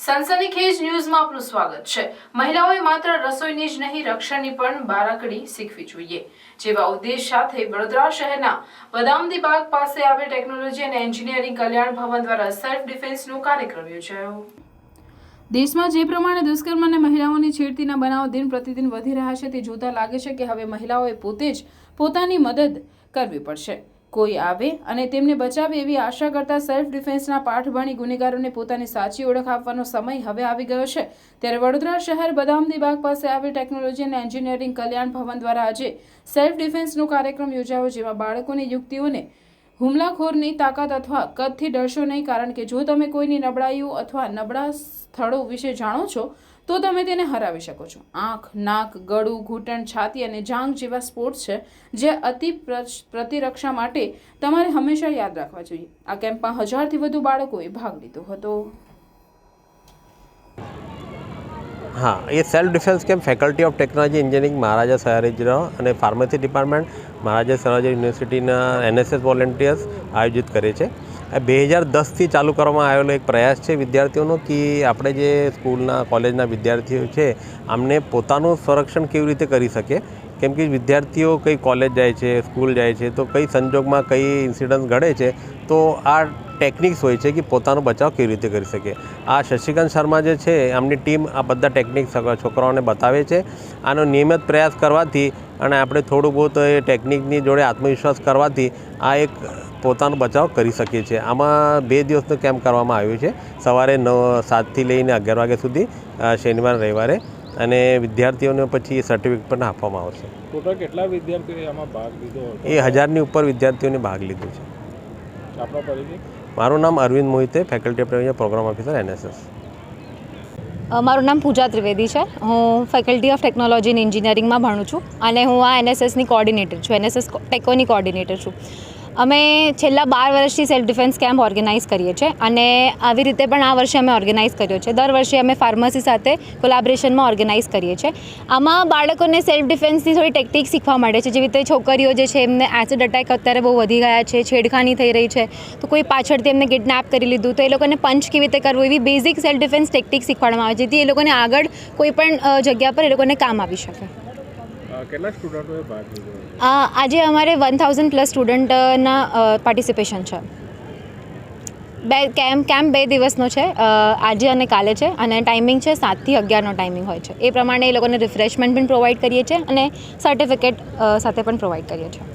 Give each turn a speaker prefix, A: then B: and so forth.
A: સનસનીખેજ ન્યૂઝમાં આપનું સ્વાગત છે. મહિલાઓએ માત્ર રસોઈની જ નહીં, રક્ષણની પણ બારાકડી શીખવી જોઈએ. જેવા ઉદ્દેશ સાથે વડોદરા શહેરના બદામદી બાગ પાસે આવેલ ટેકનોલોજી અને એન્જિનિયરિંગ કલ્યાણ ભવન દ્વારા સેલ્ફ ડિફેન્સનો કાર્યક્રમ યોજાયો. દેશમાં જે પ્રમાણે દુષ્કર્મ અને મહિલાઓની છેડતીના બનાવો દિન પ્રતિદિન વધી રહ્યા છે, તે જોતા લાગે છે કે હવે મહિલાઓએ પોતે જ પોતાની મદદ કરવી પડશે. કોઈ આવે અને તેમને બચાવે એવી આશા કરતા સેલ્ફ ડિફેન્સના પાઠ ભણી ગુનેગારોને પોતાની સાચી ઓળખ આપવાનો સમય હવે આવી ગયો છે. ત્યારે વડોદરા શહેર બદામદી બાગ પાસે આવેલ ટેકનોલોજી અને એન્જિનિયરિંગ કલ્યાણ ભવન દ્વારા આજે સેલ્ફ ડિફેન્સનો કાર્યક્રમ યોજાયો જેમાં બાળકોની યુક્તિઓને હુમલાખોરની તાકાત અથવા કદથી ડરશો નહીં, કારણ કે જો તમે કોઈની નબળાઈઓ અથવા નબળા સ્થળો વિશે જાણો છો તો તમે તેને હરાવી શકો છો. આંખ, નાક, ગળું, ઘૂંટણ, છાતી અને જાંઘ જેવા સ્પોર્ટ્સ છે જે અતિ પ્ર- પ્રતિરક્ષા માટે તમારે હંમેશા યાદ રાખવા જોઈએ. આ કેમ્પમાં હજારથી વધુ બાળકોએ ભાગ લીધો હતો.
B: હા, એ self defence camp faculty of technology engineering Maharaja Sayajirao અને ફાર્મસી ડિપાર્ટમેન્ટ મહારાજા સયાજી યુનિવર્સિટીના એનએસએસ વોલેન્ટિયર્સ આયોજિત કરે છે. આ બે હજાર દસથી ચાલુ કરવામાં આવેલો એક પ્રયાસ છે વિદ્યાર્થીઓનો કે આપણે જે સ્કૂલના, કોલેજના વિદ્યાર્થીઓ છે, આમને પોતાનું સંરક્ષણ કેવી રીતે કરી શકે? કેમ કે વિદ્યાર્થીઓ કઈ કોલેજ જાય છે, સ્કૂલ જાય છે, તો કઈ સંજોગમાં કઈ ઇન્સિડન્સ ઘડે છે, તો આ ટેકનિક્સ હોય છે કે પોતાનો બચાવ કેવી રીતે કરી શકે. આ શશિકાંત શર્મા જે છે એમની ટીમ આ બધા ટેકનિક્સ છોકરાઓને બતાવે છે. આનો નિયમિત પ્રયાસ કરવાથી અને આપણે થોડું બહુ એ ટેકનિકની જોડે આત્મવિશ્વાસ કરવાથી આ એક પોતાનો બચાવ કરી શકીએ છીએ. આમાં બે દિવસનો કેમ્પ કરવામાં આવ્યો છે. સવારે નવ સાતથી લઈને અગિયાર વાગ્યા સુધી શનિવાર રવિવારે અને વિદ્યાર્થીઓને પછી સર્ટિફિકેટ પણ આપવામાં આવશે.
C: ટોટલ કેટલા વિદ્યાર્થીઓએ આમાં ભાગ લીધો?
B: એ હજારની ઉપર વિદ્યાર્થીઓને ભાગ લીધો છે.
C: આપણો પરિચય
B: મારું નામ Arvind Mohite faculty of programme officer NSS
D: મારું નામ પૂજા ત્રિવેદી છે. હું ફેકલ્ટી ઓફ ટેકનોલોજી ઇન એન્જિનિયરિંગમાં ભણું છું અને હું આ એનએસએસની કોઓર્ડિનેટર છું. એનએસએસ ટેકોની કોઓર્ડિનેટર છું. અમે છેલ્લા બાર વર્ષથી સેલ્ફ ડિફેન્સ કેમ્પ ઓર્ગેનાઇઝ કરીએ છીએ અને આવી રીતે પણ આ વર્ષે અમે ઓર્ગેનાઇઝ કર્યો છે. દર વર્ષે અમે ફાર્મસી સાથે કોલાબરેશનમાં ઓર્ગેનાઇઝ કરીએ છીએ. આમાં બાળકોને સેલ્ફ ડિફેન્સની થોડી ટેકનિક શીખવા મળે છે. જેવી રીતે છોકરીઓ જે છે એમને એસિડ અટેક અત્યારે બહુ વધી ગયા છે, છેડખાની થઈ રહી છે, તો કોઈ પાછળથી એમને કિડનેપ કરી લીધું, તો એ લોકોને પંચ કેવી રીતે કરવું એવી બેઝિક સેલ્ફ ડિફેન્સ ટેકનિક શીખવાડવામાં આવે જેથી એ લોકોને આગળ કોઈ પણ જગ્યા પર એ લોકોને કામ આવી શકે.
C: કેટલા સ્ટુડન્ટોએ ભાગ લીધો
D: આજે અમારે વન થાઉઝન્ડ પ્લસ સ્ટુડન્ટના પાર્ટિસિપેશન છે. બે કેમ્પ કેમ્પ બે દિવસનો છે આજે અને કાલે છે, અને ટાઈમિંગ છે સાતથી અગિયારનો ટાઈમિંગ હોય છે. એ પ્રમાણે એ લોકોને રિફ્રેશમેન્ટ પણ પ્રોવાઈડ કરીએ છીએ અને સર્ટિફિકેટ સાથે પણ પ્રોવાઈડ કરીએ છીએ.